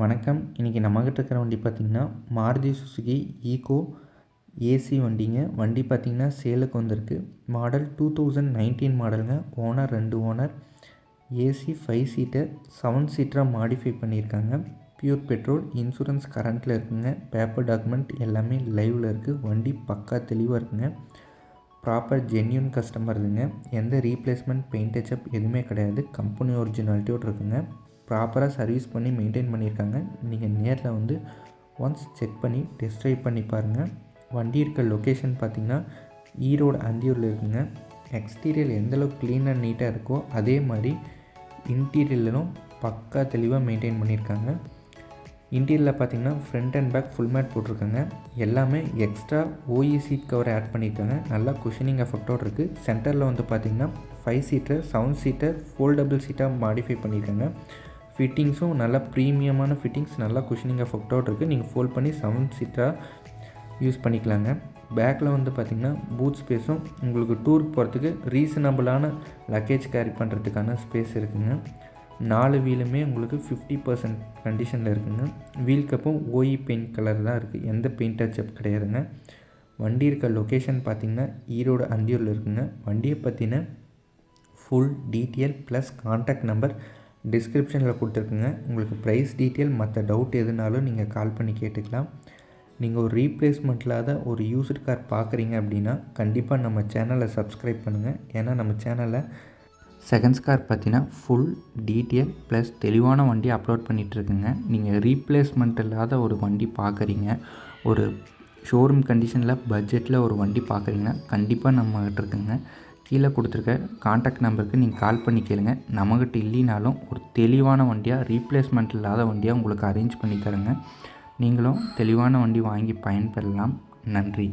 வணக்கம். இன்றைக்கி நம்மக்கிட்ட இருக்கிற வண்டி பார்த்திங்கன்னா மாருதி சுசுகி ஈகோ ஏசி வண்டிங்க. வண்டி பார்த்திங்கன்னா சேலுக்கு வந்திருக்கு. மாடல் டூ தௌசண்ட் நைன்டீன் மாடலுங்க. ஓனர் ரெண்டு owner AC five seater seven சீட்டராக modify பண்ணியிருக்காங்க. பியூர் பெட்ரோல் இன்சூரன்ஸ் கரண்ட்டில் இருக்குங்க. பேப்பர் டாக்குமெண்ட் எல்லாமே லைவில் இருக்குது வண்டி பக்கா தெளிவாக இருக்குங்க. ப்ராப்பர் ஜென்யூன் கஸ்டமர் இருக்குங்க எந்த ரீப்ளேஸ்மெண்ட் பெயிண்ட் டச்சப் எதுவுமே கிடையாது. கம்பெனி ஒரிஜினாலிட்டியோடு இருக்குங்க. ப்ராப்பராக சர்வீஸ் பண்ணி மெயின்டைன் பண்ணியிருக்காங்க. நீங்கள் நேரில் வந்து ஒன்ஸ் செக் பண்ணி டெஸ்ட் ட்ரைவ் பண்ணி பாருங்கள் வண்டி இருக்க லொக்கேஷன் பார்த்திங்கன்னா ஈரோடு அந்தியூரில் இருக்குங்க. எக்ஸ்டீரியர் எந்தளவுக்கு க்ளீன் அண்ட் நீட்டாக இருக்கோ அதே மாதிரி இன்டீரியர்லும் பக்கா தெளிவாக மெயின்டைன் பண்ணியிருக்காங்க. இன்டீரியரில் பார்த்தீங்கன்னா front and back full mat போட்டிருக்காங்க. எல்லாமே extra OE seat cover add பண்ணியிருக்காங்க. நல்லா குஷனிங் எஃபெக்டோடு இருக்குது சென்டரில் வந்து பார்த்திங்கன்னா five seater seven seater foldable சீட்டாக modify பண்ணியிருக்காங்க. ஃபிட்டிங்ஸும் நல்லா ப்ரீமியமான ஃபிட்டிங்ஸ் நல்லா குஷனிங் அவுட் இருக்குது நீங்கள் ஃபோல்ட் பண்ணி செவன் சீட்டாக யூஸ் பண்ணிக்கலாங்க. பேக்கில் வந்து பார்த்திங்கன்னா பூத் ஸ்பேஸும் உங்களுக்கு டூர் போகிறதுக்கு ரீசனபிளான லக்கேஜ் கேரி பண்ணுறதுக்கான ஸ்பேஸ் இருக்குதுங்க நாலு வீலுமே உங்களுக்கு ஃபிஃப்டி பர்சன்ட் கண்டிஷனில் இருக்குதுங்க வீல் கப்பும் ஓஇ பெயிண்ட் கலர் தான் இருக்குது எந்த பெயிண்ட் டச்சப் கிடையாதுங்க. வண்டி இருக்க லொக்கேஷன் பார்த்திங்கன்னா ஈரோடு அந்தியூரில் இருக்குங்க. வண்டியை பற்றின full detail plus contact number டிஸ்கிரிப்ஷனில் கொடுத்துருக்குங்க. உங்களுக்கு ப்ரைஸ் டீட்டெயில் மற்ற டவுட் எதுனாலும் நீங்கள் கால் பண்ணி கேட்டுக்கலாம். நீங்கள் ஒரு ரீப்ளேஸ்மெண்ட் இல்லாத ஒரு யூஸ்டு கார் பார்க்குறீங்க அப்படின்னா கண்டிப்பாக நம்ம சேனலை சப்ஸ்கிரைப் பண்ணுங்கள் ஏன்னா நம்ம சேனலில் செகண்ட்ஸ் கார் பார்த்தீங்கன்னா ஃபுல் டீட்டெயில் ப்ளஸ் தெளிவான வண்டி அப்லோட் பண்ணிகிட்ருக்குங்க நீங்கள் ரீப்ளேஸ்மெண்ட் இல்லாத ஒரு வண்டி பார்க்குறீங்க. ஒரு ஷோரூம் கண்டிஷனில் பட்ஜெட்டில் ஒரு வண்டி பார்க்குறீங்கன்னா கண்டிப்பாக நம்மகிட்ட இருக்குங்க கீழே கொடுத்துருக்க காண்டாக்ட் நம்பருக்கு நீங்கள் கால் பண்ணி கேளுங்க. நம்மக்கிட்ட இல்லைனாலும் ஒரு தெளிவான வண்டியாக ரீப்ளேஸ்மெண்ட் இல்லாத வண்டியாக உங்களுக்கு அரேஞ்ச் பண்ணி தருங்க. நீங்களும் தெளிவான வண்டி வாங்கி பயன்பெறலாம். நன்றி.